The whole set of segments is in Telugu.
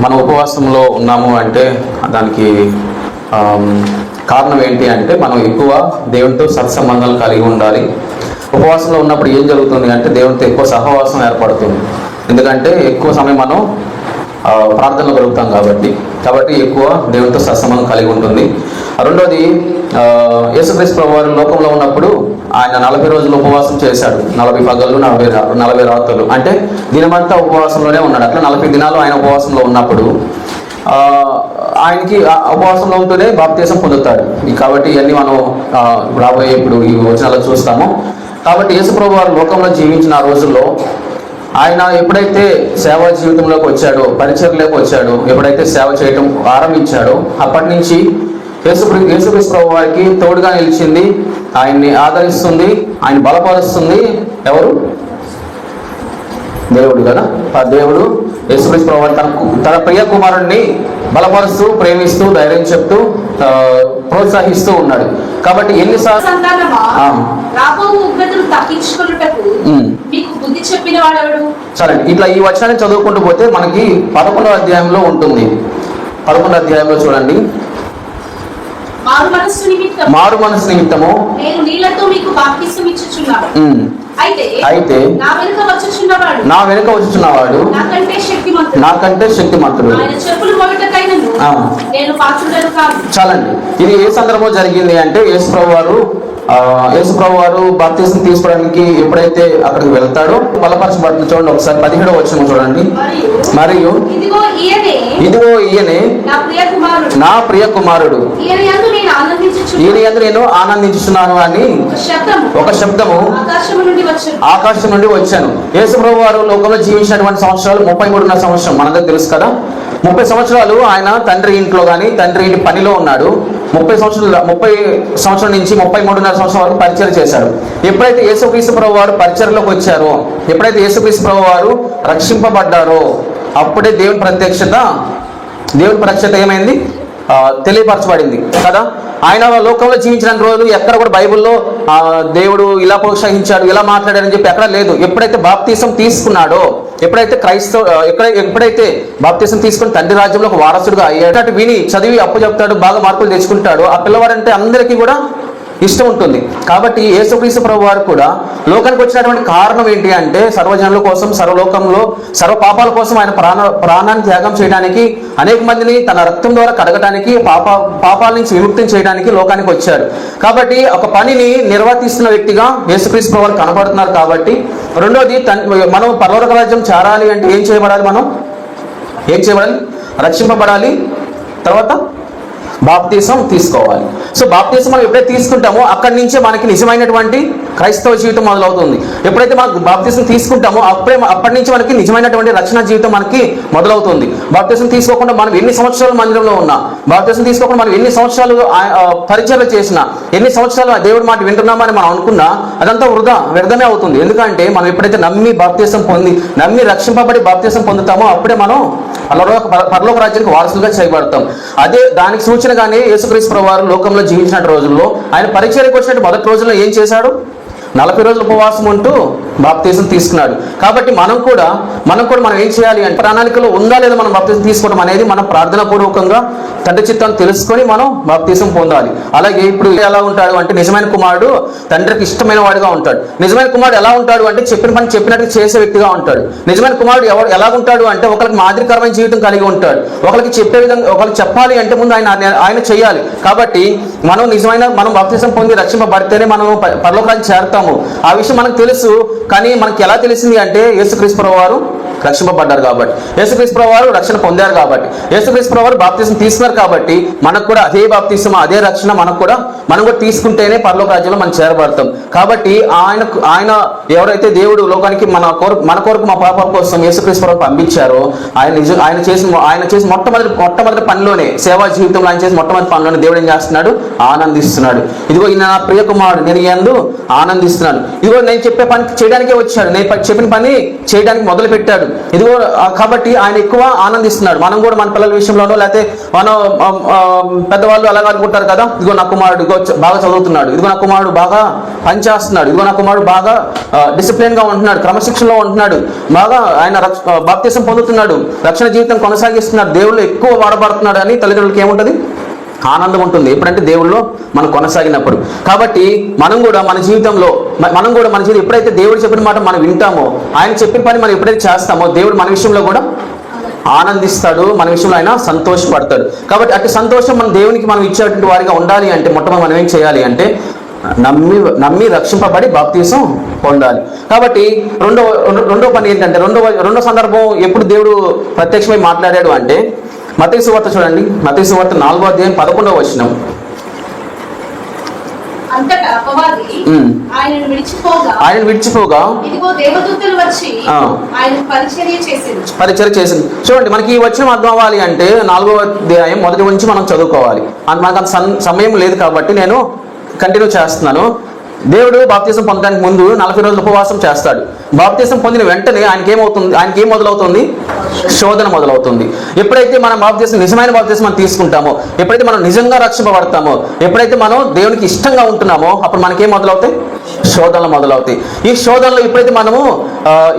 మన ఉపవాసంలో ఉన్నాము అంటే దానికి కారణం ఏంటి అంటే మనం ఎక్కువ దేవునితో సత్సంబంధాలు కలిగి ఉండాలి. ఉపవాసంలో ఉన్నప్పుడు ఏం జరుగుతుంది అంటే దేవునితో ఎక్కువ సహవాసం ఏర్పడుతుంది. ఎందుకంటే ఎక్కువ సమయం మనం ప్రార్థనలు కలుగుతాం గడుపుతాం కాబట్టి. కాబట్టి ఎక్కువ దేవునితో సత్సంబంధం కలిగి ఉంటుంది. రెండోది ఆ, యేసుక్రీస్తు ప్రభు వారు లోకంలో ఉన్నప్పుడు ఆయన నలభై రోజులు ఉపవాసం చేశాడు. నలభై పగళ్ళు నలభై నలభై రాత్రులు. అంటే దినమంతా ఉపవాసంలోనే ఉన్నాడు. అట్లా నలభై దినాలు ఆయన ఉపవాసంలో ఉన్నప్పుడు ఆయనకి ఉపవాసంలో ఉంటూనే బాప్తీసం పొందుతాడు. కాబట్టి ఇవన్నీ మనం రాబోయే ఇప్పుడు ఈ వచనాలు చూస్తాము. కాబట్టి యేసుప్రభు వారు లోకంలో జీవించిన ఆ రోజుల్లో ఆయన ఎప్పుడైతే సేవా జీవితంలోకి వచ్చాడో పరిచయంలోకి వచ్చాడో ఎప్పుడైతే సేవ చేయటం ఆరంభించాడో అప్పటి నుంచి యేసు యేసుక్రీస్తు ప్రభు వారికి తోడుగా నిలిచింది. ఆయన్ని ఆదరిస్తుంది ఆయన బలపరుస్తుంది. ఎవరు? దేవుడు కదా? ఆ దేవుడు యేసుక్రీస్తు ప్రభు వారు తన తన ప్రియ కుమారుణ్ణి బలపరుస్తూ ప్రేమిస్తూ ధైర్యం చెప్తూ ప్రోత్సహిస్తూ ఉన్నాడు. కాబట్టి ఎన్నిసార్లు సరే ఇట్లా ఈ వచనాన్ని చదువుకుంటూ పోతే మనకి పదకొండవ అధ్యాయంలో ఉంటుంది. పదకొండవ అధ్యాయంలో చూడండి. మారు మనస్సు మారు నిమిత్తము. నేను నీళ్ళతో మీకు బాప్తిసం ఇచ్చుచున్నాను. అయితే అయితే నా వెనుక వచ్చుచున్నవాడు. నా వెనుక వచ్చుచున్నవాడు నాకంటే శక్తిమంతుడు. నాకంటే శక్తిమంతుడు. ఆయన చెప్పులు మొదటకైనను. నేను పాత్రుడను కాదు. చాలండి. ఇది ఏ సందర్భం జరిగింది అంటే యేసుప్రభు వారు యేసుప్రభు వారు బాప్తీసం తీసుకోవడానికి ఎప్పుడైతే అక్కడికి వెళ్తాడో బలపరచబడుతుంది చూడండి ఒకసారి పదిహేడవ వచ్చిన చూడండి. మరియు మరియు ఇదిగో ఈయనే ఇదిగో ఈయనే నా ప్రియ కుమారుడు నా ప్రియ కుమారుడు ఈయన యందు నేను ఈయన ఆనందించుచున్నాను యందు నేను ఆనందించుచున్నాను అని ఒక శబ్దము. ఆకాశం నుండి వచ్చాను. యేసుప్రభు వారు లోకంలో జీవించినటువంటి సంవత్సరాలు ముప్పై మూడున్నర సంవత్సరం. మనందరికి తెలుసు కదా? ముప్పై సంవత్సరాలు ఆయన తండ్రి ఇంట్లో కానీ తండ్రి ఇంటి పనిలో ఉన్నాడు. ముప్పై సంవత్సరాలు ముప్పై సంవత్సరం నుంచి ముప్పై మూడున్నర సంవత్సరం వరకు పరిచయం చేశాడు ఎప్పుడైతే యేసుక్రీస్తు ప్రభు వారు పరిచయలోకి వచ్చారో ఎప్పుడైతే యేసుక్రీస్తు ప్రభు వారు రక్షింపబడ్డారో అప్పుడే దేవుని ప్రత్యక్షత దేవుని ప్రత్యక్షత ఏమైంది? తెలియపరచబడింది కదా? ఆయన లోకంలో జీవించిన రోజులు ఎక్కడ కూడా బైబిల్లో దేవుడు ఇలా ప్రోత్సహించాడు ఇలా మాట్లాడాడని చెప్పి ఎక్కడ లేదు. ఎప్పుడైతే బాప్తీసం తీసుకున్నాడో ఎప్పుడైతే క్రైస్తవ ఎక్కడ ఎప్పుడైతే బాప్తీసం తీసుకుని తండ్రి రాజ్యంలో ఒక వారసుడుగా అయ్యాడు అటు విని చదివి అప్పు చెప్తాడు బాగా మార్కులు తెచ్చుకుంటాడు ఆ పిల్లవాడంటే అందరికీ కూడా ఇష్టం ఉంటుంది. కాబట్టి యేసుక్రీస్తు ప్రభు వారు కూడా లోకానికి వచ్చినటువంటి కారణం ఏంటి అంటే సర్వజనుల కోసం సర్వలోకంలో సర్వ పాపాల కోసం ఆయన ప్రాణ ప్రాణాన్ని త్యాగం చేయడానికి అనేక మందిని తన రక్తం ద్వారా కడగడానికి పాప పాపాల నుంచి విముక్తి చేయడానికి లోకానికి వచ్చాడు. కాబట్టి ఒక పనిని నిర్వర్తిస్తున్న వ్యక్తిగా యేసుక్రీస్తు ప్రభు వారు కనబడుతున్నారు కాబట్టి రెండోది మనం పర్వత రాజ్యం చేరాలి అంటే ఏం చేయబడాలి మనం? ఏం చేయబడాలి? రక్షింపబడాలి. తర్వాత బాప్తీసం తీసుకోవాలి. సో బాప్తీసం మనం ఎప్పుడైతే తీసుకుంటామో అక్కడి నుంచే మనకి నిజమైనటువంటి క్రైస్తవ జీవితం మొదలవుతుంది. ఎప్పుడైతే మనం బాప్తీసం తీసుకుంటామో అప్పుడే అప్పటి నుంచి మనకి నిజమైనటువంటి రక్షణ జీవితం మనకి మొదలవుతుంది. బాప్తీసం తీసుకోకుండా మనం ఎన్ని సంవత్సరాలు మందిరంలో ఉన్నా బాప్తీసం తీసుకోకుండా మనం ఎన్ని సంవత్సరాలు పరిచయం చేసినా ఎన్ని సంవత్సరాలు దేవుడు దేవుడి మాట వింటున్నామని మనం అనుకున్నా అదంతా వృధా వ్యర్థమే అవుతుంది. ఎందుకంటే మనం ఎప్పుడైతే నమ్మి బాప్తీసం పొంది నమ్మి రక్షింపబడి బాప్తీసం పొందుతామో అప్పుడే మనం పరలోక పరలోక రాజ్యానికి వారసులుగా చేయబడతాం. అదే దానికి సూచనగానే యేసుక్రీస్తు ప్రభు వారు లోకంలో జీవించిన రోజుల్లో ఆయన పరిచయకు వచ్చినట్టు మొదటి రోజుల్లో ఏం చేశాడు? నలభై రోజులు ఉపవాసం ఉంటూ బాప్తీసం తీసుకున్నాడు. కాబట్టి మనం కూడా మనం కూడా మనం ఏం చేయాలి అంటే ప్రణాళికలో ఉందా లేదా మనం బాప్తీసం తీసుకోవడం అనేది మనం ప్రార్థన పూర్వకంగా తండ్రి చిత్తాన్ని తెలుసుకొని మనం బాప్తీసం పొందాలి. అలాగే ఇప్పుడు ఎలా ఉంటాడు అంటే నిజమైన కుమారుడు తండ్రికి ఇష్టమైన వాడిగా ఉంటాడు. నిజమైన కుమారుడు ఎలా ఉంటాడు అంటే చెప్పిన పని చెప్పినట్టు చేసే వ్యక్తిగా ఉంటాడు. నిజమైన కుమారుడు ఎవరు ఎలా ఉంటాడు అంటే ఒకరికి మాదిరికరమైన జీవితం కలిగి ఉంటాడు. ఒకరికి చెప్పే విధంగా ఒకరికి చెప్పాలి అంటే ముందు ఆయన ఆయన చేయాలి. కాబట్టి మనం నిజమైన మనం బాప్తీసం పొంది రక్షింపబడితేనే మనం పరలోకాన్ని చేరుతాం. ఉంటాము. ఆ విషయం మనకు తెలుసు. కానీ మనకి ఎలా తెలిసింది అంటే యేసుక్రీస్తు వారు రక్షింపబడ్డారు కాబట్టి. యేసుక్రీస్తు వారు రక్షణ పొందారు కాబట్టి. యేసుక్రీస్తు వారు బాప్తీసం తీసుకున్నారు కాబట్టి మనకు కూడా అదే బాప్తీసం అదే రక్షణ మనకు కూడా మనం కూడా తీసుకుంటేనే పరలోక రాజ్యంలో మనం చేరబడతాం. కాబట్టి ఆయన ఆయన ఎవరైతే దేవుడు లోకానికి మన కొరకు మన కొరకు మా పాపాల కోసం యేసుక్రీస్తు పంపించారో ఆయన నిజ ఆయన చేసిన ఆయన చేసిన మొట్టమొదటి మొట్టమొదటి పనిలోనే సేవా జీవితంలో ఆయన చేసిన మొట్టమొదటి పనిలోనే దేవుడు ఏం చేస్తున్నాడు? ఆనందిస్తున్నాడు. ఇదిగో ఈయన నా ప్రియ కుమారుడు నేను ఎందు ఆనందిస్తున్నాను. ఇదిగో నేను చెప్పే పని చేయడానికే వచ్చాడు. నేను చెప్పిన పని చేయడానికి మొదలు పెట్టాడు ఇదిగో కాబట్టి ఆయన ఎక్కువ ఆనందిస్తున్నాడు. మనం కూడా మన పిల్లల విషయంలోనో లేకపోతే మనం పెద్దవాళ్ళు అలాగ అనుకుంటారు కదా ఇదిగో నా కుమారుడు ఇదిగో బాగా చదువుతున్నాడు. ఇదిగో నా కుమారుడు బాగా పనిచేస్తున్నాడు. ఇదిగో నా కుమారుడు బాగా డిసిప్లిన్గా ఉంటున్నాడు క్రమశిక్షణలో ఉంటున్నాడు బాగా ఆయన రక్ష- బాప్తీసం పొందుతున్నాడు రక్షణ జీవితం కొనసాగిస్తున్నాడు దేవుళ్ళు ఎక్కువ వాడబడుతున్నాడు అని తల్లిదండ్రులకి ఏముంటది? ఆనందం ఉంటుంది. ఎప్పుడంటే దేవుళ్ళు మనం కొనసాగినప్పుడు. కాబట్టి మనం కూడా మన జీవితంలో మనం కూడా మన జీవితం ఎప్పుడైతే దేవుడు చెప్పిన మాట మనం వింటామో ఆయన చెప్పిన పని మనం ఎప్పుడైతే చేస్తామో దేవుడు మన విషయంలో కూడా ఆనందిస్తాడు మన విషయంలో ఆయన సంతోషపడతాడు. కాబట్టి అటు సంతోషం మన దేవునికి మనం ఇచ్చేటువంటి వారిగా ఉండాలి అంటే మొట్టమొదటి మనం ఏం చేయాలి అంటే నమ్మి నమ్మి రక్షింపబడి బాప్తీసం పొందాలి. కాబట్టి రెండో రెండో పని ఏంటంటే రెండో రెండో సందర్భం ఎప్పుడు దేవుడు ప్రత్యక్షమై మాట్లాడాడు అంటే మతీ సువార్త చూడండి. మతీ సువార్త నాలుగో అధ్యాయం పదకొండవ వచనం. ఆయన విడిచిపోగా పరిచయం చేసింది. చూడండి మనకి ఈ వచ్చిన అర్థం అవ్వాలి అంటే నాలుగో అధ్యాయం మొదటి నుంచి మనం చదువుకోవాలి. అంత మనకు అంత సమయం లేదు కాబట్టి నేను కంటిన్యూ చేస్తున్నాను. దేవుడు బాప్తీసం పొందడానికి ముందు నలభై రోజులు ఉపవాసం చేస్తాడు. బాప్తీసం పొందిన వెంటనే ఆయనకి ఏమవుతుంది ఆయనకి ఏం మొదలవుతుంది? శోధన మొదలవుతుంది. ఎప్పుడైతే మనం బాప్తీసం నిజమైన బాప్తీసం మనం తీసుకుంటామో ఎప్పుడైతే మనం నిజంగా రక్షింపబడతామో ఎప్పుడైతే మనం దేవునికి ఇష్టంగా ఉంటున్నామో అప్పుడు మనకేం మొదలవుతాయి? శోధనలు మొదలవుతాయి. ఈ శోధనలో ఎప్పుడైతే మనము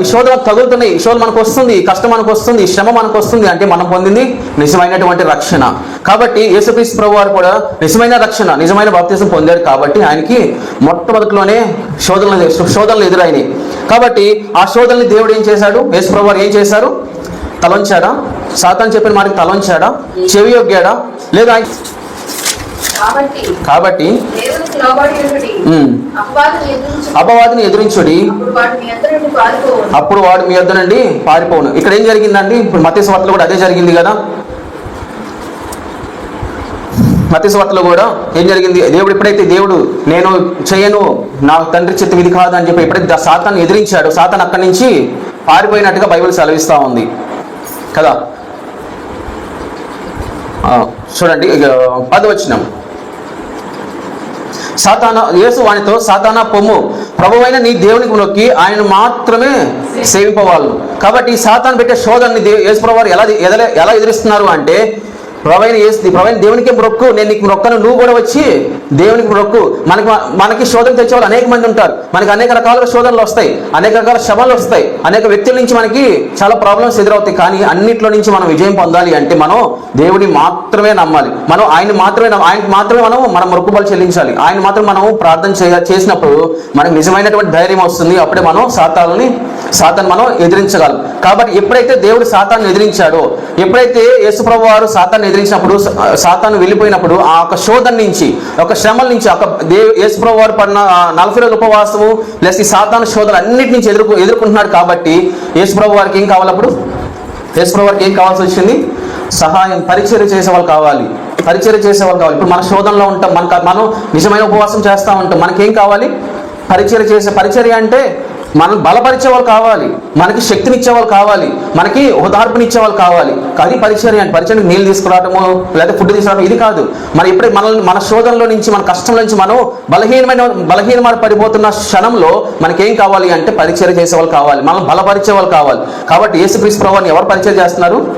ఈ శోధన తగులుతున్నాయి ఈ శోధన మనకు వస్తుంది ఈ కష్టం మనకు వస్తుంది ఈ శ్రమ మనకు వస్తుంది అంటే మనం పొందింది నిజమైనటువంటి రక్షణ. కాబట్టి యేసుక్రీస్తు ప్రభు వారు కూడా నిజమైన రక్షణ నిజమైన బాప్తీసం పొందాడు కాబట్టి ఆయనకి మొట్టమొదటిలోనే శోధనలు శోధనలు ఎదురైనాయి. కాబట్టి ఆ శోధనని దేవుడు ఏం చేశాడు? యేసు ప్రభు వారు ఏం చేశారు? తలంచాడా? సాతాన్ చెప్పిన మాటకి తలంచాడా? చెవి యొగ్గాడా లేదా కాబట్టి అపవాదిని ఎదురించి అపవాదిని ఎదిరించుడి. అప్పుడు వాడు మీ వద్ద నుండి పారిపోను ఇక్కడ ఏం జరిగిందండి? ఇప్పుడు మత్స్య వార్తలో కూడా అదే జరిగింది కదా. మత్స్య వార్తలో కూడా ఏం జరిగింది? దేవుడు ఎప్పుడైతే దేవుడు నేను చేయను నా తండ్రి చిత్తం ఇది కాదు అని చెప్పి ఎప్పుడైతే సాతాన్ని ఎదిరించాడు సాతాన్ అక్కడి నుంచి పారిపోయినట్టుగా బైబిల్ సెలవిస్తా ఉంది. కదా? చూడండి పదవచనం. సాతాన యేసు వానితో సాతానా పొమ్ము ప్రభువైన నీ దేవునికి నొక్కి ఆయన మాత్రమే సేవింపవాళ్ళు. కాబట్టి ఈ పెట్టే శోధనని దే- యేసు ప్రభు వారు ఎలా ఎదల- ఎలా ఎదురిస్తున్నారు అంటే ప్రవైన యేసు ప్రవైన దేవునికి మొక్కు. నేను నీకు మొక్కను నువ్వు కూడా వచ్చి దేవునికి మొక్కు. మనకి మనకి శోధన తెచ్చేవాళ్ళు అనేక మంది ఉంటారు. మనకి అనేక రకాల శోధనలు వస్తాయి. అనేక రకాల శ్రమలు వస్తాయి. అనేక వ్యక్తుల నుంచి మనకి చాలా ప్రాబ్లమ్స్ ఎదురవుతాయి. కానీ అన్నిట్లో నుంచి మనం విజయం పొందాలి అంటే మనం దేవుడిని మాత్రమే నమ్మాలి. మనం ఆయన మాత్రమే ఆయనకి మాత్రమే మనం మన మొక్కుబలు చెల్లించాలి. ఆయన మాత్రం మనం ప్రార్థన చేయ చేసినప్పుడు మనకు నిజమైనటువంటి ధైర్యం వస్తుంది. అప్పుడే మనం సాతాలని సాతాన్ని మనం ఎదిరించగలం. కాబట్టి ఎప్పుడైతే దేవుడు సాతాన్ని ఎదిరించాడో ఎప్పుడైతే యేసుప్రభు వారు సాతాన్ని ఎదిరించినప్పుడు సాతాను వెళ్ళిపోయినప్పుడు ఆ ఒక శోధన నుంచి ఒక శ్రమల నుంచి ఒక దేవు యేసుప్రభు వారు పడిన నలభై రోజుల ఉపవాసము ప్లస్ ఈ సాతాను శోధన అన్నిటి నుంచి ఎదుర్కొ ఎదుర్కొంటున్నాడు కాబట్టి యేసుప్రభు వారికి ఏం కావాలప్పుడు? యేసుప్రభు వారికి ఏం కావాల్సి వచ్చింది? సహాయం పరిచర్య చేసే వాళ్ళు కావాలి. పరిచర్య చేసే వాళ్ళు కావాలి. ఇప్పుడు మన శోధనలో ఉంటాం మనకు మనం నిజమైన ఉపవాసం చేస్తూ ఉంటాం మనకేం కావాలి? పరిచర్య చేసే పరిచర్య అంటే మనం బలపరిచే వాళ్ళు కావాలి. మనకి శక్తినిచ్చే వాళ్ళు కావాలి. మనకి ఓదార్పునిచ్చే వాళ్ళు కావాలి. అది పరిచర్య అంటే పరిచర్యకి నీళ్ళు తీసుకురావటము లేదా ఫుడ్ తీసుకురావడం ఇది కాదు. మన ఇప్పుడే మనల్ని మన శోధనలో నుంచి మన కష్టంలో నుంచి మనం బలహీనమైన బలహీనమైన పడిపోతున్న క్షణంలో మనకేం కావాలి అంటే పరిచయం చేసే వాళ్ళు కావాలి. మనం బలపరిచే వాళ్ళు కావాలి. కాబట్టి యేసుక్రీస్తు ప్రభావాన్ని ఎవరు పరిచయం చేస్తున్నారు?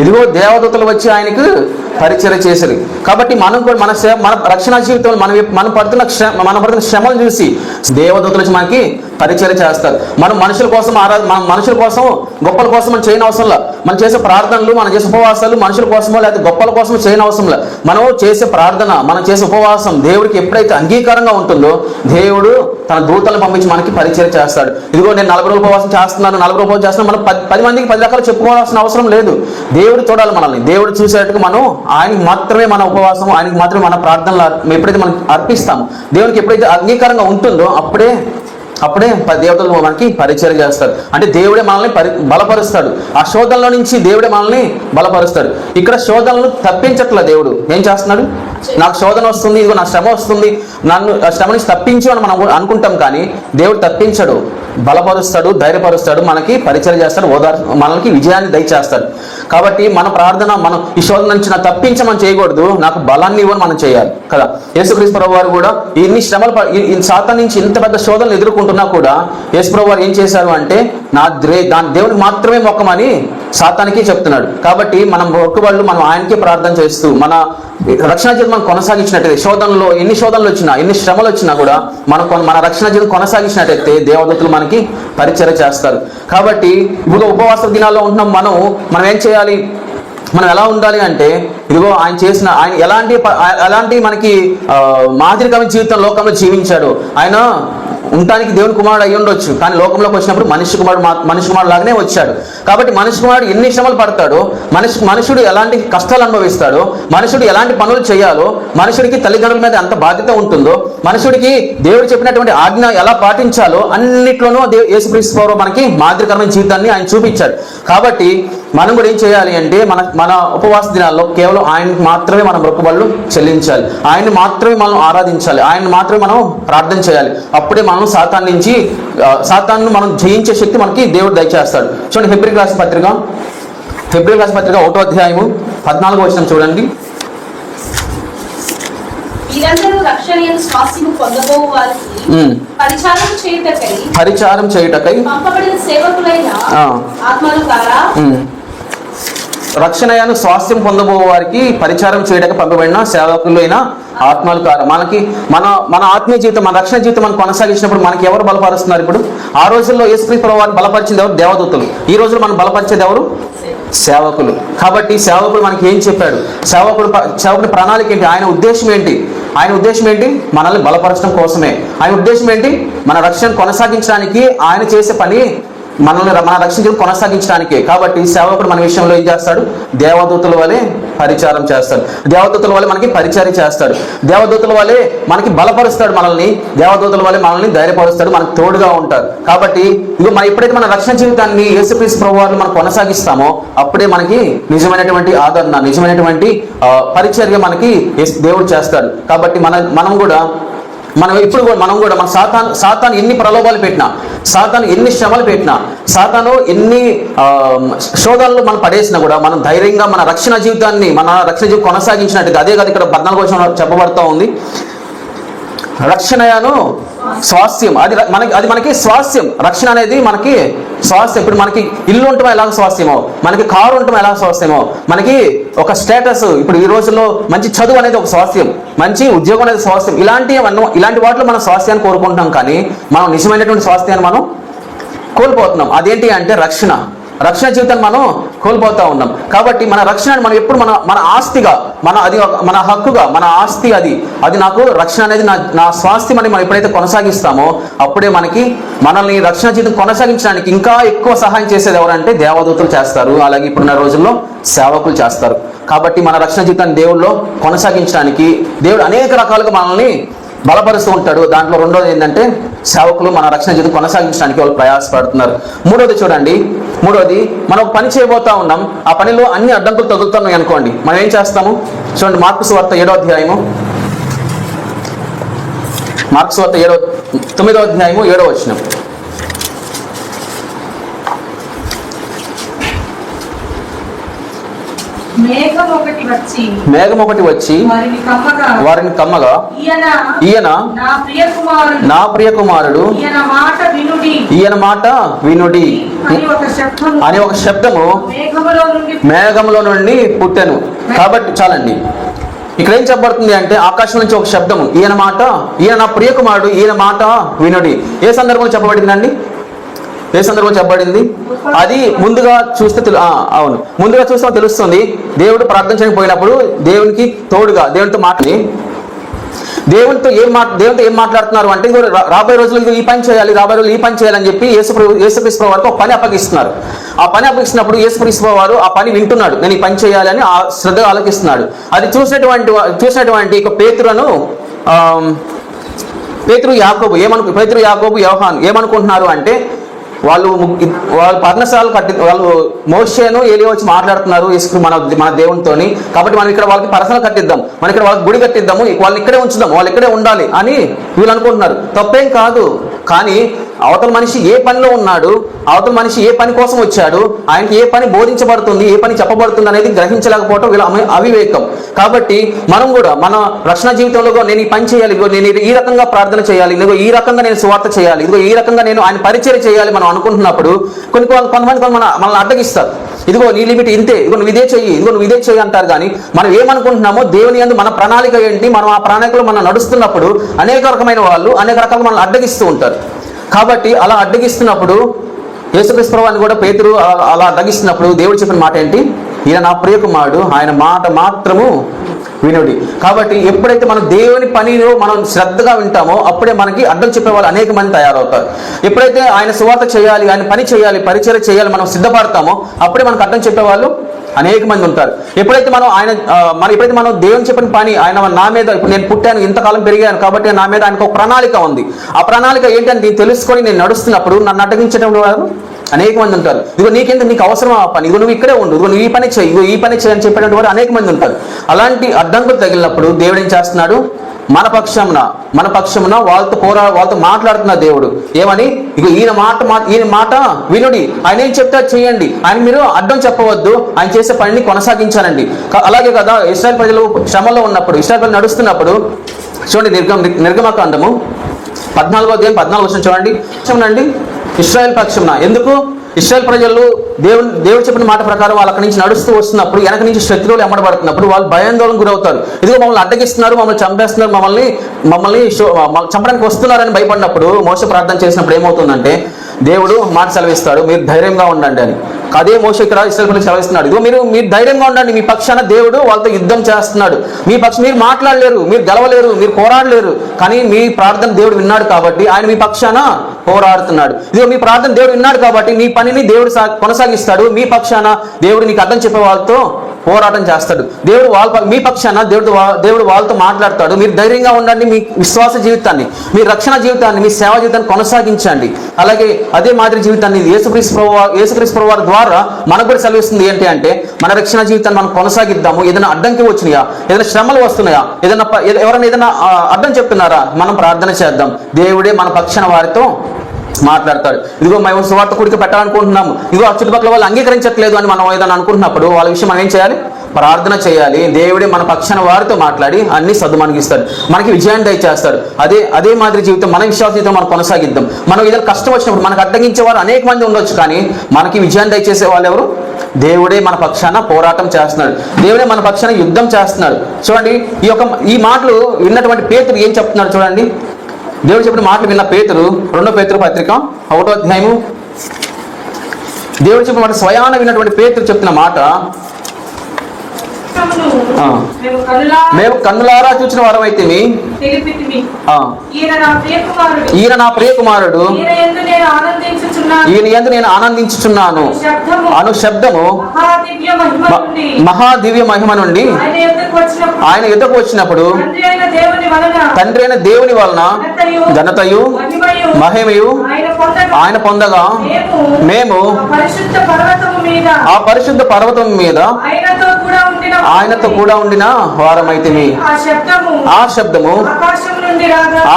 ఇదిగో దేవదూతలు వచ్చి ఆయనకు పరిచయం చేశారు కాబట్టి మనం కూడా మన మన రక్షణ జీవితంలో మనం మనం పడుతున్న శ్రమ మనం పడుతున్న శ్రమలు చూసి దేవదూతలు వచ్చి మనకి పరిచయం చేస్తారు. మనం మనుషుల కోసం ఆరా మన మనుషుల కోసం గొప్పల కోసం మనం చేయని అవసరం లే. మనం చేసే ప్రార్థనలు మనం చేసే ఉపవాసాలు మనుషుల కోసమో లేదా గొప్పల కోసం చేయని అవసరం లే. మనం చేసే ప్రార్థన మనం చేసే ఉపవాసం దేవుడికి ఎప్పుడైతే అంగీకారంగా ఉంటుందో దేవుడు తన దూతలను పంపించి మనకి పరిచయం చేస్తాడు. ఇదిగో నేను నలభై రోజులు ఉపవాసం చేస్తున్నాను నలభై రోజులు ఉపవాసం చేస్తున్నాను మనం పది పది మందికి పది రకాలు చెప్పుకోవాల్సిన అవసరం లేదు. దేవుడు చూడాలి మనల్ని. దేవుడు చూసేటట్టుగా మనం ఆయనకి మాత్రమే మన ఉపవాసం ఆయనకి మాత్రమే మన ప్రార్థనలు ఎప్పుడైతే మనం అర్పిస్తామో దేవునికి ఎప్పుడైతే అంగీకారంగా ఉంటుందో అప్పుడే అప్పుడే ప- దేవతలు మనకి పరిచయం చేస్తారు. అంటే దేవుడే మనల్ని పరి బలపరుస్తాడు. ఆ శోధనలో నుంచి దేవుడే మనల్ని బలపరుస్తాడు. ఇక్కడ శోధనలు తప్పించట్ల దేవుడు. ఏం చేస్తున్నాడు? నాకు శోధన వస్తుంది ఇదిగో నా శ్రమ వస్తుంది. నన్ను ఆ శ్రమ నుంచి తప్పించు అని మనం అనుకుంటాం కానీ దేవుడు తప్పించడు. బలపరుస్తాడు ధైర్యపరుస్తాడు మనకి పరిచయం చేస్తాడు ఓదార్ మనకి విజయాన్ని దయచేస్తాడు. కాబట్టి మన ప్రార్థన మనం ఈ శోధన నుంచి నా తప్పించి మనం చేయకూడదు. నాకు బలాన్ని ఇవ్వని మనం చేయాలి కదా? యేసుక్రీస్తు ప్రభు వారు కూడా ఇన్ని శ్రమలు ప- ఈ- నుంచి ఇంత పెద్ద శోధనలు ఎదుర్కొంటున్నా కూడా యేసు ప్రభు వారు ఏం చేశారు అంటే నా దే దాని దేవునికి మాత్రమే మొక్కమని సాతానికి చెప్తున్నాడు. కాబట్టి మనం ఒక్కవాళ్ళు మనం ఆయనకే ప్రార్థన చేస్తూ మన రక్షణ జీవితం మనం కొనసాగించినట్టయితే శోధనలో ఎన్ని శోధనలు వచ్చినా ఎన్ని శ్రమలు వచ్చినా కూడా మన కొన- మన రక్షణ జీవితం కొనసాగించినట్టయితే దేవదత్తులు మనకి పరిచయం చేస్తారు. కాబట్టి ఇప్పుడు ఉపవాస దినాల్లో ఉంటున్నాం మనం మనం ఏం చేయాలి? మనం ఎలా ఉండాలి అంటే ఇదిగో ఆయన చేసిన ఆయన ఎలాంటి ఎలాంటి మనకి మాదిరికమైన జీవితం లోకంలో జీవించాడు. ఆయన ఉండటానికి దేవుని కుమారుడు అయి ఉండొచ్చు. కానీ లోకంలోకి వచ్చినప్పుడు మనిషి కుమారుడు మనిషి కుమారుడు లాగానే వచ్చాడు. కాబట్టి మనిషి కుమారుడు ఎన్ని శ్రమలు పడతాడో మనిషి మనుషుడు ఎలాంటి కష్టాలు అనుభవిస్తాడో మనుషుడు ఎలాంటి పనులు చేయాలో మనుషుడికి తల్లిదండ్రుల మీద ఎంత బాధ్యత ఉంటుందో మనుషుడికి దేవుడు చెప్పినటువంటి ఆజ్ఞ ఎలా పాటించాలో అన్నిట్లోనూ దేవు యేసుక్రీస్తు మనకి మాదిరికరమైన జీవితాన్ని ఆయన చూపించాడు కాబట్టి మనం కూడా ఏం చేయాలి అంటే మన మన ఉపవాస దినాల్లో కేవలం ఆయనకి మాత్రమే మనం మొక్కుబళ్ళు చెల్లించాలి. ఆయన్ని మాత్రమే మనం ఆరాధించాలి. ఆయన్ని మాత్రమే మనం ప్రార్థన చేయాలి. అప్పుడే మనం సాతాన్ నుంచి సాతాన్ను మనం జయించే శక్తి మనకి దేవుడు దయచేస్తాడు. చూడండి ఫిబ్రి క్లాస్ పత్రిక. ఫిబ్రి క్లాస్ పత్రిక ఒకటో అధ్యాయము పద్నాలుగో వచ్చిన చూడండి. పరిచారం చేయుటకై పంపబడిన సేవకులైన. ఆత్మల ద్వారా ఉమ్. రక్షణయాను స్వాస్థ్యం పొందబో వారికి పరిచారం చేయడానికి పంపబడిన సేవకులైన ఆత్మలు కాదు. మనకి మన మన ఆత్మీయ జీవితం మన రక్షణ జీవితం మనం కొనసాగించినప్పుడు మనకి ఎవరు బలపరుస్తున్నారు ఇప్పుడు? ఆ రోజుల్లో యేసుక్రీస్తు ప్రభావాన్ని బలపరిచింది ఎవరు? దేవదూతలు. ఈ రోజులు మనం బలపరిచేది ఎవరు? సేవకులు. కాబట్టి సేవకుడు మనకి ఏం చెప్పాడు? సేవకుడు సేవకుడి ప్రణాళిక ఏంటి? ఆయన ఉద్దేశం ఏంటి? ఆయన ఉద్దేశం ఏంటి? మనల్ని బలపరచడం కోసమే. ఆయన ఉద్దేశం ఏంటి? మన రక్షణ కొనసాగించడానికి ఆయన చేసే పని మనల్ని మన రక్షించడం కొనసాగించడానికే. కాబట్టి సేవకుడు మన విషయంలో ఏం చేస్తాడు? దేవదూతుల వలె పరిచారం చేస్తాడు. దేవదూతుల వలె మనకి పరిచయం చేస్తాడు. దేవదూతుల వలె మనకి బలపరుస్తాడు మనల్ని. దేవదూతుల వలె మనల్ని ధైర్యపరుస్తాడు. మనకు తోడుగా ఉంటారు కాబట్టి ఇగో మన ఎప్పుడైతే మన రక్షణ జీవితాన్ని యేసుక్రీస్తు ప్రభువారిని మనం కొనసాగిస్తామో అప్పుడే మనకి నిజమైనటువంటి ఆదరణ నిజమైనటువంటి పరిచర్య మనకి దేవుడు చేస్తాడు. కాబట్టి మన మనం కూడా మనం ఇప్పుడు కూడా మనం కూడా మన సాతాన్ సాతాన్ ఎన్ని ప్రలోభాలు పెట్టినా సాతాను ఎన్ని శ్రమలు పెట్టినా సాతాను ఎన్ని ఆ, మనం పడేసినా కూడా మనం ధైర్యంగా మన రక్షణ జీవితాన్ని మన రక్షణ జీవితం కొనసాగించినట్టుగా అదే కాదు ఇక్కడ పద్నాలుగు వచ్చిన చెప్పబడుతూ ఉంది. రక్షణను స్వాస్థ్యం. అది మనకి అది మనకి స్వాస్థ్యం. రక్షణ అనేది మనకి స్వాస్థ్యం. ఇప్పుడు మనకి ఇల్లు ఉండటం ఎలా స్వాస్థ్యమో మనకి కారు ఉండటం ఎలా స్వాస్థ్యమో మనకి ఒక స్టేటస్ ఇప్పుడు ఈ రోజుల్లో మంచి చదువు అనేది ఒక స్వాస్థ్యం. మంచి ఉద్యోగం అనేది స్వాస్థ్యం. ఇలాంటి ఇలాంటి వాటిలో మనం స్వాస్థ్యాన్ని కోరుకుంటున్నాం కానీ మనం నిజమైనటువంటి స్వాస్థ్యాన్ని మనం కోల్పోతున్నాం. అదేంటి అంటే రక్షణ. రక్షణ జీవితాన్ని మనం కోల్పోతూ ఉన్నాం. కాబట్టి మన రక్షణ మనం ఎప్పుడు మన మన ఆస్తిగా మన అది మన హక్కుగా మన ఆస్తి అది అది నాకు రక్షణ అనేది నా నా స్వాస్థ్యం అని మనం ఎప్పుడైతే కొనసాగిస్తామో అప్పుడే మనకి మనల్ని రక్షణ జీవితం కొనసాగించడానికి ఇంకా ఎక్కువ సహాయం చేసేది ఎవరంటే దేవదూతలు చేస్తారు. అలాగే ఇప్పుడున్న రోజుల్లో సేవకులు చేస్తారు. కాబట్టి మన రక్షణ జీవితాన్ని దేవుల్లో కొనసాగించడానికి దేవుడు అనేక రకాలుగా మనల్ని బలపరుస్తూ ఉంటాడు. దాంట్లో రెండోది ఏంటంటే సేవకులు మన రక్షణ జీవితం కొనసాగించడానికి వాళ్ళు ప్రయాసపడుతున్నారు. మూడోది చూడండి. మూడోది మనం ఒక పని చేయబోతా ఉన్నాం. ఆ పనిలో అన్ని అడ్డంకులు తగులుతున్నాయి అనుకోండి. మనం ఏం చేస్తాము? చూడండి మార్క్స్ వార్త ఏడో అధ్యాయము. మార్క్స్ వార్త ఏడో తొమ్మిదో అధ్యాయము ఏడో వచ్చిన మేఘం ఒకటి వచ్చి వారిని కమ్మగా ఈయన నా ప్రియ కుమారుడు ఈయన మాట వినుడి. అని ఒక శబ్దము. మేఘములో నుండి పుట్టాను. కాబట్టి చాలండి. ఇక్కడ ఏం చెప్పబడుతుంది అంటే ఆకాశం నుంచి ఒక శబ్దము. ఈయన మాట ఈయన నా ప్రియకుమారుడు ఈయన మాట వినుడి. ఏ సందర్భంలో చెప్పబడిందండి? ఏ సందర్భం చెప్పబడింది. అది ముందుగా చూస్తే తెలు- అవును. ముందుగా చూస్తే తెలుస్తుంది దేవుడు ప్రార్థన పోయినప్పుడు దేవునికి తోడుగా దేవునితో మాట్లాడి దేవునితో ఏం మాట దేవునితో ఏం మాట్లాడుతున్నారు అంటే రాబోయే రోజులు ఈ పని చేయాలి రాబోయే రోజులు ఈ పని చేయాలని చెప్పి యేసుప్రభు యేసుక్రీస్తు వారికి ఒక పని అప్పగిస్తున్నారు. ఆ పని అప్పగిస్తున్నప్పుడు యేసుక్రీస్తు వారు ఆ పని వింటున్నాడు. నేను ఈ పని చేయాలని ఆ శ్రద్ధగా ఆలోచిస్తున్నాడు అది చూసినటువంటి చూసినటువంటి ఒక పేతులను ఆమ్, పేతురు యాకోబు ఏమను పేతురు యాకోబు యోహాన్ ఏమనుకుంటున్నారు అంటే వాళ్ళు వాళ్ళు పర్ణశాలలు కట్టి వాళ్ళు మోషేను ఏలి వచ్చి మాట్లాడుతున్నారు ఇసుకు మన మన దేవునితోని. కాబట్టి మనం ఇక్కడ వాళ్ళకి పర్సనల్ కట్టిద్దాం. మనం ఇక్కడ వాళ్ళకి గుడి కట్టిద్దాము. వాళ్ళని ఇక్కడే ఉంచుదాం వాళ్ళు ఇక్కడే ఉండాలి అని వీళ్ళు అనుకుంటున్నారు. తప్పేం కాదు. కానీ అవతల మనిషి ఏ పనిలో ఉన్నాడు అవతల మనిషి ఏ పని కోసం వచ్చాడు ఆయనకి ఏ పని బోధించబడుతుంది ఏ పని చెప్పబడుతుంది అనేది గ్రహించలేకపోవడం వీళ్ళ అవివేకం. కాబట్టి మనం కూడా మన రక్షణ జీవితంలో నేను ఈ పని చేయాలి ఇదిగో నేను ఈ రకంగా ప్రార్థన చేయాలి ఇదిగో ఈ రకంగా నేను సువార్త చేయాలి ఇదిగో ఈ రకంగా నేను ఆయన పరిచయం చేయాలి మనం అనుకుంటున్నప్పుడు కొన్ని కొన్ని- కొంతమంది కొంత మన మనల్ని అడ్డగిస్తారు. ఇదిగో నీ లిమిట్ ఇంతే ఇదిగో నువ్వు ఇదే చెయ్యి ఇదిగో నువ్వు ఇదే చెయ్యి అంటారు కానీ మనం ఏమనుకుంటున్నామో దేవుని యందు మన ప్రణాళిక ఏంటి మనం ఆ ప్రణాళికలో మనం నడుస్తున్నప్పుడు అనేక రకమైన వాళ్ళు అనేక రకాలు మనల్ని అడ్డగిస్తూ ఉంటారు. కాబట్టి అలా అడ్డగిస్తున్నప్పుడు యేసుక్రీస్తువాన్ని కూడా పేతురు అలా- అలా అడ్డగిస్తున్నప్పుడు దేవుడు చెప్పిన మాట ఏంటి? ఈయన నా ప్రియకుమారుడు ఆయన మాట మాత్రము వినుడి. కాబట్టి ఎప్పుడైతే మనం దేవుని పనిలో మనం శ్రద్ధగా వింటామో అప్పుడే మనకి అడ్డం చెప్పే వాళ్ళు అనేక మంది తయారవుతారు. ఎప్పుడైతే ఆయన సువార్త చేయాలి ఆయన పని చేయాలి పరిచయం చేయాలి మనం సిద్ధపడతామో అప్పుడే మనకు అడ్డం చెప్పేవాళ్ళు అనేక మంది ఉంటారు. ఎప్పుడైతే మనం ఆయన మరి ఎప్పుడైతే మనం దేవుని చెప్పిన పని ఆయన నా మీద ఇప్పుడు నేను పుట్టాను ఇంతకాలం పెరిగాను కాబట్టి నా మీద ఆయనకు ఒక ప్రణాళిక ఉంది. ఆ ప్రణాళిక ఏంటంటే తెలుసుకొని నేను నడుస్తున్నప్పుడు నన్ను అడ్డగించడం వారు? అనేక మంది ఉంటారు. ఇదిగో నీకెందుకు నీకు అవసరం ఆ పని? ఇదిగో నువ్వు ఇక్కడే ఉండు ఇదిగో నువ్వు ఈ పని చేయి ఇదిగో ఈ పని చేయని అని చెప్పేటువంటి వారు అనేక మంది ఉంటారు. అలాంటి అడ్డంకులు తగిలినప్పుడు దేవుడు ఏం చేస్తున్నాడు? మన పక్షమున మన పక్షమున వాళ్ళతో పోరా వాళ్ళతో మాట్లాడుతున్న దేవుడు. ఏమని? ఇక ఈయన మాట ఈయన మాట వినుడి. ఆయన ఏం చెప్తే చేయండి. ఆయన మీరు అడ్డం చెప్పవద్దు. ఆయన చేసే పనిని కొనసాగించాలండి. అలాగే కదా ఇస్రాయల్ ప్రజలు శ్రమలో ఉన్నప్పుడు ఇస్రాయల్ ప్రజలు నడుస్తున్నప్పుడు చూడండి నిర్గమ నిర్గమకాండము. పద్నాలుగో అధ్యాయం పద్నాలుగు వచ్చిన చూడండి. చూడండి. ఇస్రాయల్ పక్షమున. ఎందుకు? ఇస్రాయల్ ప్రజలు దేవుడు దేవుడు చెప్పిన మాట ప్రకారం వాళ్ళు అక్కడి నుంచి నడుస్తూ వస్తున్నప్పుడు వెనక నుంచి శత్రువులు ఎమ్మడబడుతున్నప్పుడు వాళ్ళు భయాందోళన గురవుతారు. ఇదిగో మమ్మల్ని అడ్డగిస్తున్నారు మమ్మల్ని చంపేస్తున్నారు మమ్మల్ని మమ్మల్ని చంపడానికి వస్తున్నారని భయపడినప్పుడు మోస ప్రార్థన చేసినప్పుడు ఏమవుతుందంటే దేవుడు మాట సెలవిస్తాడు మీరు ధైర్యంగా ఉండండి అని. అదే మోస ఇక్కడ ఇస్రాయల్ సెలవిస్తున్నాడు. ఇదిగో మీరు మీరు ధైర్యంగా ఉండండి. మీ పక్షాన దేవుడు వాళ్ళతో యుద్ధం చేస్తున్నాడు. మీ పక్ష మీరు మాట్లాడలేరు మీరు గెలవలేరు మీరు పోరాడలేరు కానీ మీ ప్రార్థన దేవుడు విన్నాడు కాబట్టి ఆయన మీ పక్షాన పోరాడుతున్నాడు. ఇదిగో మీ ప్రార్థన దేవుడు విన్నాడు కాబట్టి మీ పనిని దేవుడు సా- కొనసాగిస్తాడు. మీ పక్షాన దేవుడు నీకు అర్థం చెప్పే వాళ్ళతో పోరాటం చేస్తాడు. దేవుడు వాళ్ళ మీ పక్షాన దేవుడు దేవుడు వాళ్ళతో మాట్లాడతాడు. మీరు ధైర్యంగా ఉండండి మీ విశ్వాస జీవితాన్ని మీ రక్షణ జీవితాన్ని మీ సేవా జీవితాన్ని కొనసాగించండి. అలాగే అదే మాదిరి జీవితాన్ని యేసుక్రీస్తు ప్రభు యేసుక్రీస్తు ప్రభు వారి ద్వారా మనకు కూడా సెలవిస్తుంది ఏంటి అంటే మన రక్షణ జీవితాన్ని మనం కొనసాగిద్దాము. ఏదైనా అడ్డంకి వచ్చినాయా? ఏదైనా శ్రమలు వస్తున్నాయా? ఏదైనా ఎవరైనా ఏదైనా అడ్డం చెప్తున్నారా మనం ప్రార్థన చేద్దాం. దేవుడే మన పక్షాన వారితో మాట్లాడతాడు. ఇదిగో మేము సువార్త కుడికి పెట్టాలనుకుంటున్నాము. ఇదిగో ఆ చుట్టుపక్కల వాళ్ళు అంగీకరించట్లేదు అని మనం ఏదైనా అనుకుంటున్నప్పుడు వాళ్ళ విషయం మనం ఏం చేయాలి? ప్రార్థన చేయాలి. దేవుడే మన పక్షాన వారితో మాట్లాడి అన్ని సద్దుమణిగిస్తాడు. మనకి విజయాన్ని దయచేస్తాడు. అదే అదే మాదిరి జీవితం మన విశ్వాస జీవితం మనం కొనసాగిద్దాం. మనం ఏదైనా కష్టం వచ్చినప్పుడు మనకు అడ్డగించే వారు అనేక మంది ఉండొచ్చు కానీ మనకి విజయాన్ని దయచేసే వాళ్ళు ఎవరు? దేవుడే మన పక్షాన పోరాటం చేస్తున్నాడు. దేవుడే మన పక్షాన యుద్ధం చేస్తున్నాడు. చూడండి ఈ యొక్క ఈ మాటలు విన్నటువంటి పేతులు ఏం చెప్తున్నాడు చూడండి? దేవుడు చెప్పిన మాటలు విన్న పేతురు రెండో పేతురు పత్రిక ఒకటో అధ్యాయము. దేవుడు చెప్పిన మాట స్వయాన విన్నటువంటి పేతురు చెప్తున్న మాట. మేము కన్నులారా చూచిన వారం అయితే ఈయన నా ప్రియకుమారుడు. ఈయన నా ప్రియ కుమారుడు ఈయన ఎందు నేను ఆనందించుచున్నాను. అను శబ్దము మహాదివ్య మహిమ నుండి. ఆయన ఎద్దకు వచ్చినప్పుడు తండ్రి అయిన దేవుని వలన ఘనతయు, మహిమయు ఆయన పొందగా మేము ఆ పరిశుద్ధ పర్వతం మీద ఆయనతో కూడా ఉండిన వారమైతిమి. ఆ శబ్దము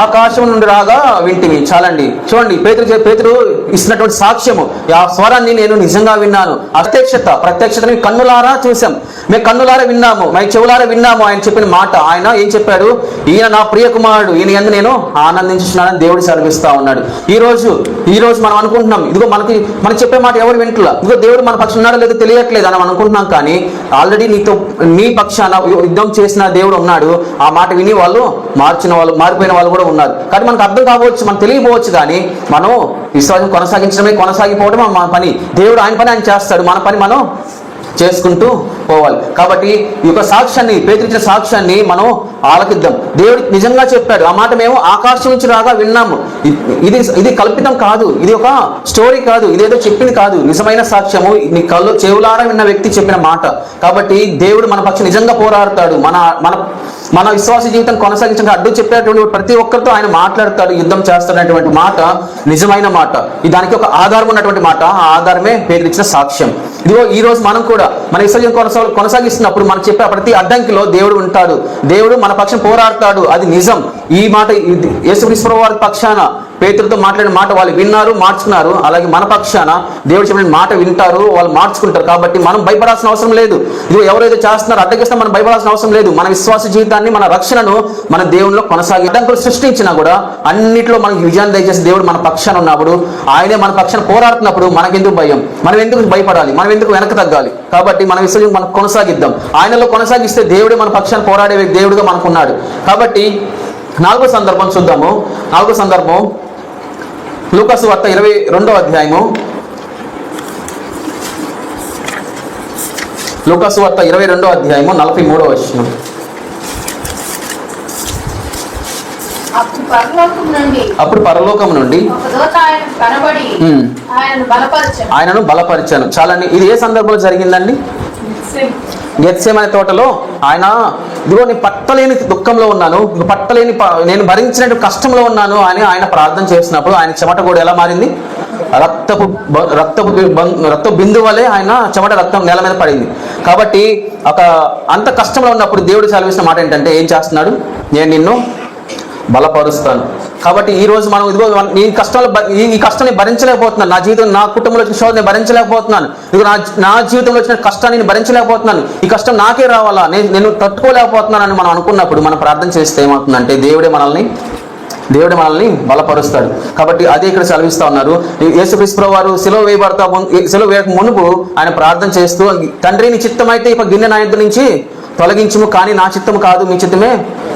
ఆకాశం నుండి రాగా వింటివి చాలండి. చూడండి పేతురు పేతురు ఇస్తున్నటువంటి సాక్ష్యము. ఆ స్వరాన్ని నేను నిజంగా విన్నాను. ప్రత్యక్షత ప్రత్యక్షతని కన్నులారా చూసాం మేము కన్నులారా విన్నాము. మేము చెవులారా విన్నాము. ఆయన చెప్పిన మాట ఆయన ఏం చెప్పాడు? ఈయన నా ప్రియ కుమారుడు ఈయన ఎందు నేను ఆనందించున్నానని దేవుడు సెలవిస్తా ఉన్నాడు. ఈ రోజు ఈ రోజు మనం అనుకుంటున్నాం ఇదిగో మనకి మనం చెప్పే మాట ఎవరు వింటులా? ఇదిగో దేవుడు మన పక్షం ఉన్నాడో లేదో తెలియట్లేదు అని అనుకుంటున్నాం కానీ ఆల్రెడీ నీతో నీ పక్షాన యుద్ధం చేసిన దేవుడు ఉన్నాడు. ఆ మాట విని వాళ్ళు మార్చిన వాళ్ళు మారిపోయిన వాళ్ళు కూడా ఉన్నారు. కానీ మనకు అర్థం కావచ్చు మనం తెలియపోవచ్చు కానీ మనం విశ్వాసం కొనసాగించడమే కొనసాగిపోవడం మన పని. దేవుడు ఆయన పని ఆయన చేస్తాడు. మన పని మనం చేసుకుంటూ పోవాలి. కాబట్టి ఈ యొక్క సాక్ష్యాన్ని పేదరించిన సాక్ష్యాన్ని మనం ఆలకిద్దాం. దేవుడు నిజంగా చెప్పాడు ఆ మాట మేము ఆకాశం నుంచి రాగా విన్నాము. ఇది ఇది కల్పితం కాదు ఇది ఒక స్టోరీ కాదు ఇదేదో చెప్పింది కాదు. నిజమైన సాక్ష్యము నీ కళ్ళు చెవులారా విన్న వ్యక్తి చెప్పిన మాట. కాబట్టి దేవుడు మన పక్షం నిజంగా పోరాడతాడు. మన మన మన విశ్వాస జీవితం కొనసాగించడానికి అడ్డు చెప్పేటువంటి ప్రతి ఒక్కరితో ఆయన మాట్లాడతాడు యుద్ధం చేస్తున్నటువంటి మాట నిజమైన మాట. దానికి ఒక ఆధారం ఉన్నటువంటి మాట. ఆ ఆధారమే పేదరిచ్చిన సాక్ష్యం. ఇదిగో ఈ రోజు మనం కూడా మన విశ్వజం కొనసా కొనసాగిస్తున్నప్పుడు మనం చెప్పే ప్రతి అడ్డంకిలో దేవుడు ఉంటాడు. దేవుడు మన పక్షం పోరాడతాడు. అది నిజం. ఈ మాట ఇది వారి పక్షాన పేతులతో మాట్లాడిన మాట వాళ్ళు విన్నారు మార్చుకున్నారు. అలాగే మన పక్షాన దేవుడు చెప్పిన మాట వింటారు వాళ్ళు మార్చుకుంటారు. కాబట్టి మనం భయపడాల్సిన అవసరం లేదు. ఇది ఎవరైతే చేస్తున్నారో అడ్డగిస్తే మనం భయపడాల్సిన అవసరం లేదు. మన విశ్వాస జీవితాన్ని మన రక్షణను మన దేవునిలో కొనసాగి అడ్డంకులు సృష్టించినా కూడా అన్నిట్లో మనకి విజయాన్ని దయచేసి దేవుడు మన పక్షాన ఉన్నప్పుడు ఆయనే మన పక్షాన పోరాడుతున్నప్పుడు మనకెందుకు భయం? మనం ఎందుకు భయపడాలి? మనం ఎందుకు వెనక తగ్గాలి? కాబట్టి మన విశ్వాసం మనం కొనసాగిద్దాం. ఆయనలో కొనసాగిస్తే దేవుడే మన పక్షాన పోరాడే దేవుడుగా మనకున్నాడు. కాబట్టి నాలుగో సందర్భం చూద్దాము. నాలుగో సందర్భం లూకసు వార్త ఇరవై రెండో అధ్యాయము. లూకసు వార్త ఇరవై రెండో అధ్యాయము నలభై మూడో వచ్చిన అప్పుడు పరలోకం నుండి ఆయనను బలపరిచాను. చాలండి ఇది ఏ సందర్భంలో జరిగిందండి? గెత్సేమనే తోటలో ఆయన ఇదిగో నేను పట్టలేని దుఃఖంలో ఉన్నాను. పట్టలేని ప- నేను భరించినట్టు కష్టంలో ఉన్నాను అని ఆయన ప్రార్థన చేసినప్పుడు ఆయన చెమట కూడా ఎలా మారింది? రక్తపు రక్తపు రక్త బిందు వలె ఆయన చెమట రక్తం నేల మీద పడింది. కాబట్టి ఒక అంత కష్టంలో ఉన్నప్పుడు దేవుడు చదివిసిన మాట ఏంటంటే ఏం చేస్తున్నాడు? నేను నిన్ను బలపరుస్తాను. కాబట్టి ఈ రోజు మనం ఇదిగో ఈ కష్టాలు ఈ కష్టాన్ని భరించలేకపోతున్నాను. నా జీవితం నా కుటుంబంలో వచ్చిన శోధన భరించలేకపోతున్నాను. ఇదిగో నా నా జీవితంలో వచ్చిన కష్టాన్ని నేను భరించలేకపోతున్నాను. ఈ కష్టం నాకే రావాలా? నేను నేను తట్టుకోలేకపోతున్నాను అని మనం అనుకున్నప్పుడు మనం ప్రార్థన చేస్తే ఏమవుతుందంటే దేవుడే మనల్ని దేవుడు మనల్ని బలపరుస్తాడు. కాబట్టి అదే ఇక్కడ సెలవిస్తా ఉన్నారు. యేసుక్రీస్తు వారు సెలవు వేయబడతా సెలవు వేయక మునుపు ఆయన ప్రార్థన చేస్తూ తండ్రి నీ అయితే ఇక గిన్నె నా నుంచి తొలగించము కానీ నా చిత్తము కాదు మీ చిత్తమే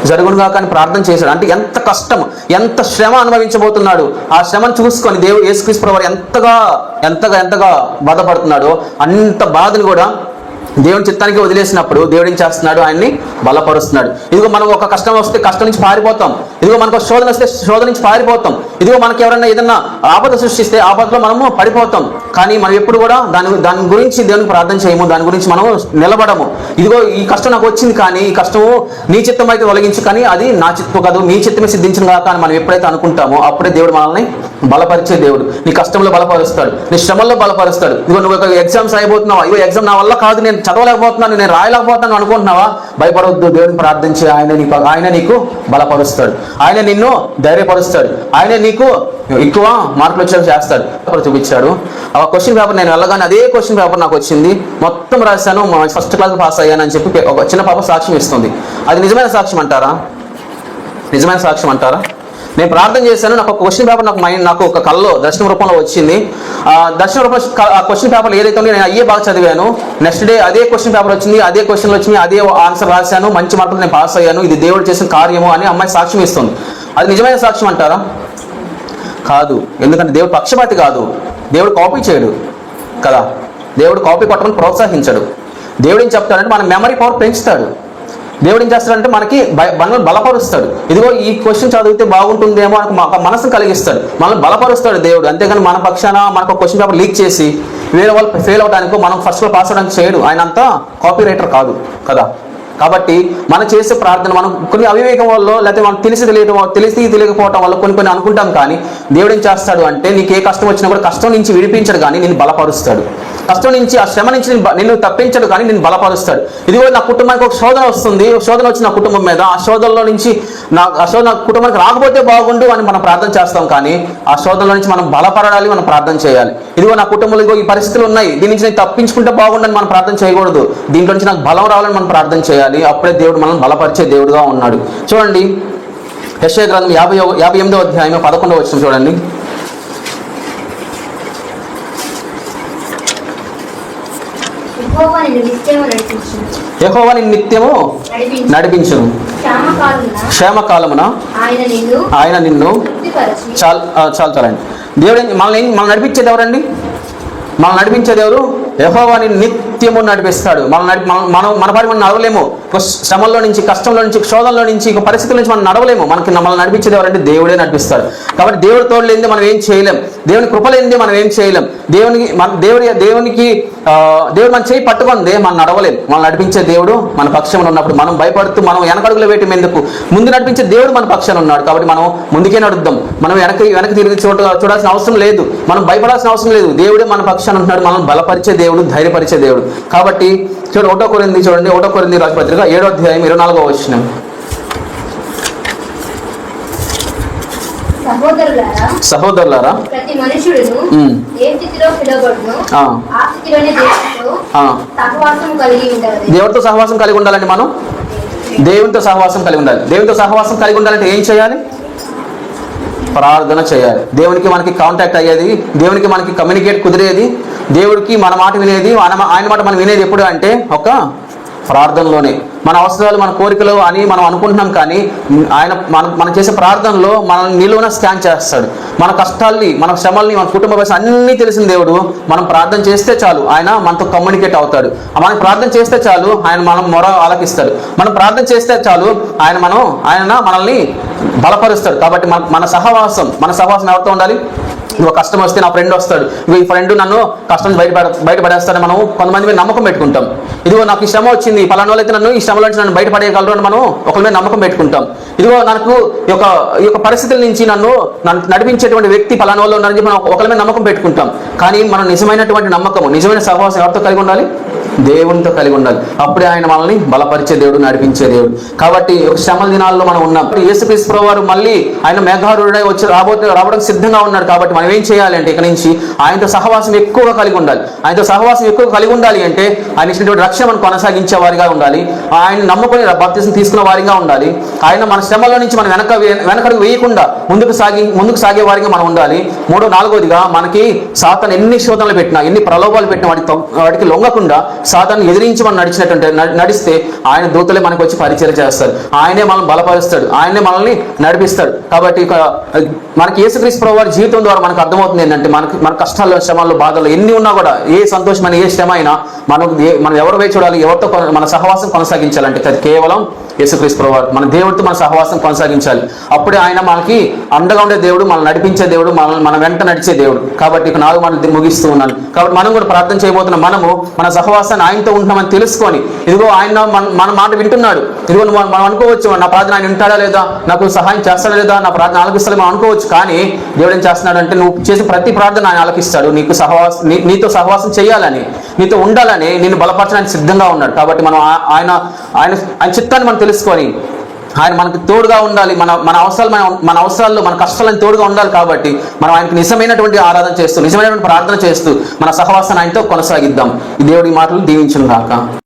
జరుగునుగా కానీ ప్రార్థన చేశాడు. అంటే ఎంత కష్టం ఎంత శ్రమ అనుభవించబోతున్నాడు. ఆ శ్రమను చూసుకొని దేవుడు యేసుక్రీస్తు వారు ఎంతగా ఎంతగా ఎంతగా బాధపడుతున్నాడో అంత బాధను కూడా దేవుని చిత్తానికి వదిలేసినప్పుడు దేవుడు ఏం చేస్తున్నాడు? ఆయన్ని బలపరుస్తున్నాడు. ఇదిగో మనం ఒక కష్టం వస్తే కష్టం నుంచి పారిపోతాం. ఇదిగో మనకు శోధన వస్తే శోధన నుంచి పారిపోతాం. ఇదిగో మనకి ఎవరైనా ఏదైనా ఆపద సృష్టిస్తే ఆపదలో మనము పడిపోతాం. కానీ మనం ఎప్పుడు కూడా దాని దాని గురించి దేవుని ప్రార్థన చేయము. దాని గురించి మనం నిలబడము. ఇదిగో ఈ కష్టం నాకు వచ్చింది కానీ ఈ కష్టము నీ చిత్తం అయితే తొలగించు కానీ అది నా చిత్తం కాదు నీ చిత్తమే సిద్ధించిన కాక అని మనం ఎప్పుడైతే అనుకుంటామో అప్పుడే దేవుడు మనల్ని బలపరిచే దేవుడు. నీ కష్టంలో బలపరుస్తాడు. నీ శ్రమంలో బలపరుస్తాడు. ఇదిగో నువ్వు ఒక ఎగ్జామ్స్ అయిపోతున్నావు ఇగో ఎగ్జామ్ నా వల్ల కాదు నేను చదవలేకపోతున్నాను నేను రాయలేకపోతున్నాను అనుకుంటున్నావా? భయపడవద్దు దేవుని ప్రార్థించి ఆయన నీకు ఆయన నీకు బలపరుస్తాడు. ఆయన నిన్ను ధైర్యపరుస్తాడు. ఆయన నీకు ఎక్కువ మార్కులు వచ్చేలా చేస్తాడు. పేపర్ చూపించాడు. ఆ క్వశ్చన్ పేపర్ నేను వెళ్ళగానే అదే క్వశ్చన్ పేపర్ నాకు వచ్చింది. మొత్తం రాశాను ఫస్ట్ క్లాస్ పాస్ అయ్యాను అని చెప్పి ఒక చిన్న పాప సాక్ష్యం ఇస్తుంది. అది నిజమైన సాక్ష్యం అంటారా? నిజమైన సాక్ష్యం అంటారా? నేను ప్రార్థన చేశాను నాకు ఒక క్వశ్చన్ పేపర్ నాకు మైండ్ నాకు ఒక కళ్ళలో దర్శన రూపంలో వచ్చింది. ఆ దర్శన రూపంలో ఆ క్వశ్చన్ పేపర్ ఏదైతే ఉందో నేను అయ్యే బాగా చదివాను. నెక్స్ట్ డే అదే క్వశ్చన్ పేపర్ వచ్చింది అదే క్వశ్చన్లు వచ్చింది అదే ఆన్సర్ రాశాను. మంచి మార్కులు నేను పాస్ అయ్యాను. ఇది దేవుడు చేసిన కార్యము అని అమ్మాయి సాక్ష్యం ఇస్తుంది. అది నిజమైన సాక్ష్యం అంటారా? కాదు. ఎందుకంటే దేవుడు పక్షపాతి కాదు. దేవుడు కాపీ చేయడు కదా. దేవుడు కాపీ కొట్టమని ప్రోత్సహించడు. దేవుడు ఏం చెప్తాడంటే మన మెమరీ పవర్ పెంచుతాడు. దేవుడు ఏం చేస్తాడంటే మనకి మనల్ని బలపరుస్తాడు. ఇదిగో ఈ క్వశ్చన్ చదివితే బాగుంటుందేమో అని ఒక మనసును కలిగిస్తాడు. మనల్ని బలపరుస్తాడు దేవుడు. అంతేగాని మన పక్షాన మనకు క్వశ్చన్ పేపర్ లీక్ చేసి వేరే వాళ్ళు ఫెయిల్ అవడానికి మనం ఫస్ట్లో పాస్ అవడానికి చేయడు. ఆయన అంతా కాపీ రైటర్ కాదు. కదా? కాబట్టి మనం చేసే ప్రార్థన మనం కొన్ని అవివేకం వల్ల లేకపోతే మనం తెలిసి తెలియడం తెలిసి తెలియకపోవటం వల్ల కొన్ని కొన్ని అనుకుంటాం కానీ దేవుడు ఏం చేస్తాడు అంటే నీకు ఏ కష్టం వచ్చినా కూడా కష్టం నుంచి విడిపించడు కానీ నేను బలపరుస్తాడు. కష్టం నుంచి ఆ శ్రమ నుంచి నిన్ను తప్పించడు కానీ నేను బలపరుస్తాడు. ఇదిగో నా కుటుంబానికి ఒక శోధన వస్తుంది. ఒక శోధన వచ్చి నా కుటుంబం మీద. ఆ శోధనలో నుంచి నా ఆ శోధన కుటుంబానికి రాకపోతే బాగుండు అని మనం ప్రార్థన చేస్తాం కానీ ఆ శోధనలో నుంచి మనం బలపడాలి మనం ప్రార్థన చేయాలి. ఇదిగో నా కుటుంబంలో ఇదిగో ఈ పరిస్థితులు ఉన్నాయి. దీని నుంచి నేను తప్పించుకుంటే బాగుండని మనం ప్రార్థన చేయకూడదు. దీంట్లో నుంచి నాకు బలం రావాలని మనం ప్రార్థన చేయాలి. అప్పుడే దేవుడు మనం బలపరిచే దేవుడుగా ఉన్నాడు. చూడండి. యశ్వ గ్రంథం యాభై యాభై ఎనిమిదో అధ్యాయం పదకొండవ వచ్చిన చూడండి. యెహోవా నిన్ను నిత్యము నడిపించును. క్షామకాలమున ఆయన నిన్ను చాలు చాలు చాలండి. దేవుడు మనల్ని మనల్ని నడిపించేది ఎవరండి? మనల్ని నడిపించేది ఎవరు? నిత్ నిత్యము నడిపిస్తాడు. మనం నడి మనం మనం మన పని మనం నడవలేము. ఒక శ్రమంలో నుంచి కష్టంలో నుంచి క్షోధంలో నుంచి ఒక పరిస్థితుల నుంచి మనం నడవలేము. మనకి మనల్ని నడిపించేది ఎవరంటే దేవుడే నడిపిస్తాడు. కాబట్టి దేవుడి తోడు లేనిదే మనం ఏం చేయలేం. దేవుని కృప లేనిదే మనం ఏం చేయలేం. దేవునికి మన దేవుడి దేవునికి దేవుడు మన చేయి పట్టుకుందే మనం నడవలేం. మనం నడిపించే దేవుడు మన పక్షంలో ఉన్నప్పుడు మనం భయపడుతూ మనం వెనకడుగులు వేయటం ఎందుకు? ముందు నడిపించే దేవుడు మన పక్షాన ఉన్నాడు. కాబట్టి మనం ముందుకే నడుద్దాం. మనం వెనక వెనక్కి తిరిగి చూడ చూడాల్సిన అవసరం లేదు. మనం భయపడాల్సిన అవసరం లేదు. దేవుడే మన పక్షాన ఉంటున్నాడు. మనం బలపరిచే దేవుడు ధైర్యపరిచే దేవుడు. కాబట్టి చూడండి ఒకటో కొరింది చూడండి ఒకటో కొరింది రాజపత్రిక ఏడో అధ్యాయం ఇరవై నాలుగో వచ్చిన సహోదరులారా సహోదరులారా? ప్రతి మనుషుడును ఉమ్. ఏ స్థితిలో పిలువబడును ఆ. ఆ స్థితిలోనే దేవునితో ఆ. సహవాసం కలిగి ఉండదు దేవుడితో సహవాసం కలిగి ఉండాలండి మనం? దేవునితో సహవాసం కలిగి ఉండాలి. దేవునితో సహవాసం కలిగి ఉండాలంటే ఏం చేయాలి? ప్రార్థన చేయాలి. దేవునికి మనకి కాంటాక్ట్ అయ్యేది దేవునికి మనకి కమ్యూనికేట్ కుదిరేది దేవుడికి మన మాట వినేది ఆయన ఆయన మాట మనం వినేది ఎప్పుడు అంటే ఒక ప్రార్థనలోనే. మన అవసరాలు మన కోరికలు అని మనం అనుకుంటున్నాం కానీ ఆయన మనం మనం చేసే ప్రార్థనలో మనం నిలువున స్కాన్ చేస్తాడు. మన కష్టాల్ని మన శ్రమల్ని మన కుటుంబ పరిస్థితి అన్నీ తెలిసిన దేవుడు మనం ప్రార్థన చేస్తే చాలు ఆయన మనతో కమ్యూనికేట్ అవుతాడు. మనం ప్రార్థన చేస్తే చాలు ఆయన మనం మొర ఆలకిస్తాడు. మనం ప్రార్థన చేస్తే చాలు ఆయన మనం ఆయన మనల్ని బలపరుస్తాడు. కాబట్టి మన మన సహవాసం మన సహవాసం ఎవరితో ఉండాలి? ఇదిగో కష్టం వస్తే నా ఫ్రెండ్ వస్తాడు. ఇదిగో ఈ ఫ్రెండ్ నన్ను కష్టం బయట బయటపడేస్తాడని మనం కొంతమంది మీద నమ్మకం పెట్టుకుంటాం. ఇదిగో నాకు ఈ శ్రమ వచ్చింది. పలానా అయితే నన్ను ఈ శ్రమలో నుంచి నన్ను బయటపడేయగలరు అని మనం ఒకరి మీద నమ్మకం పెట్టుకుంటాం. ఇదిగో నాకు ఈ యొక్క ఈ యొక్క పరిస్థితుల నుంచి నన్ను నన్ను నడిపించేటువంటి వ్యక్తి పలానా వాళ్ళు ఉన్నారని చెప్పి మనం ఒకరి మీద నమ్మకం పెట్టుకుంటాం. కానీ మనం నిజమైనటువంటి నమ్మకం నిజమైన సహవాసం ఎవరితో కలిగి ఉండాలి? దేవునితో కలిగి ఉండాలి. అప్పుడే ఆయన మనల్ని బలపరిచే దేవుడు నడిపించే దేవుడు. కాబట్టి ఒక శ్రమల దినాల్లో మనం ఉన్నాం. యేసుక్రీస్తు వారు మళ్ళీ ఆయన మేఘారుడై వచ్చి రాబోతే రావడానికి సిద్ధంగా ఉన్నాడు కాబట్టి మనం ఏం చేయాలి అంటే ఇక నుంచి ఆయనతో సహవాసం ఎక్కువగా కలిగి ఉండాలి. ఆయనతో సహవాసం ఎక్కువ కలిగి ఉండాలి అంటే ఆయన ఇచ్చినటువంటి రక్షణ మనం కొనసాగించే వారిగా ఉండాలి. ఆయన నమ్ముకొని బాప్తిసం తీసుకున్న వారిగా ఉండాలి. ఆయన మన శ్రమలో నుంచి మనం వెనక వెనకడుగు వేయకుండా ముందుకు సాగి ముందుకు సాగే వారిగా మనం ఉండాలి. మూడో నాలుగోదిగా మనకి సాతను ఎన్ని శోధనలు పెట్టినా ఎన్ని ప్రలోభాలు పెట్టినా వాటికి వాటికి లొంగకుండా సాతాన్ని ఎదిరించి మనం నడిచినట్టుంటే నడిస్తే ఆయన దూతలే మనకు వచ్చి పరిచయం చేస్తారు. ఆయనే మనల్ని బలపరుస్తాడు. ఆయనే మనల్ని నడిపిస్తాడు. కాబట్టి మనకి యేసుక్రీస్తు ప్రభు వారి జీవితం ద్వారా మనకు అర్థమవుతుంది ఏంటంటే మనకి మన కష్టాల్లో శ్రమాల్లో బాధలు ఎన్ని ఉన్నా కూడా ఏ సంతోషమైన ఏ శ్రమ అయినా మనం మనం ఎవరు వేచి చూడాలి ఎవరితో మన సహవాసం కొనసాగించాలంటే అది కేవలం యేసుక్రీస్తు ప్రభు వారు. మన దేవుడితో మన సహవాసం కొనసాగించాలి. అప్పుడే ఆయన మనకి అండగా ఉండే దేవుడు మనం నడిపించే దేవుడు మన మన వెంట నడిచే దేవుడు. కాబట్టి ఇక నాలుగు మాటలు ముగిస్తూ ఉన్నాను. కాబట్టి మనం కూడా ప్రార్థన చేయబోతున్న మనము మన సహవాసం సహవాసాన్ని ఆయనతో ఉంటున్నామని తెలుసుకొని ఇదిగో ఆయన మన మాట వింటున్నాడు. ఇదిగో మనం అనుకోవచ్చు నా ప్రార్థన ఆయన వింటాడా లేదా? నాకు సహాయం చేస్తాడా లేదా? నా ప్రార్థన ఆలకిస్తాడు మనం అనుకోవచ్చు కానీ దేవుడు ఏం చేస్తున్నాడు అంటే నువ్వు చేసే ప్రతి ప్రార్థన ఆయన ఆలకిస్తాడు. నీకు సహవాసం నీతో సహవాసం చేయాలని నీతో ఉండాలని నిన్ను బలపరచడానికి సిద్ధంగా ఉన్నాడు. కాబట్టి మనం ఆయన ఆయన ఆయన చిత్తాన్ని మనం తెలుసుకొని ఆయన మనకు తోడుగా ఉండాలి. మన మన అవసరాలు మన మన అవసరాల్లో మన కష్టాలను తోడుగా ఉండాలి కాబట్టి మనం ఆయనకు నిజమైనటువంటి ఆరాధన చేస్తూ నిజమైనటువంటి ప్రార్థన చేస్తూ మన సహవాసాన్ని ఆయనతో కొనసాగిద్దాం. ఈ దేవుడి మాటలు దీవించిన దాకా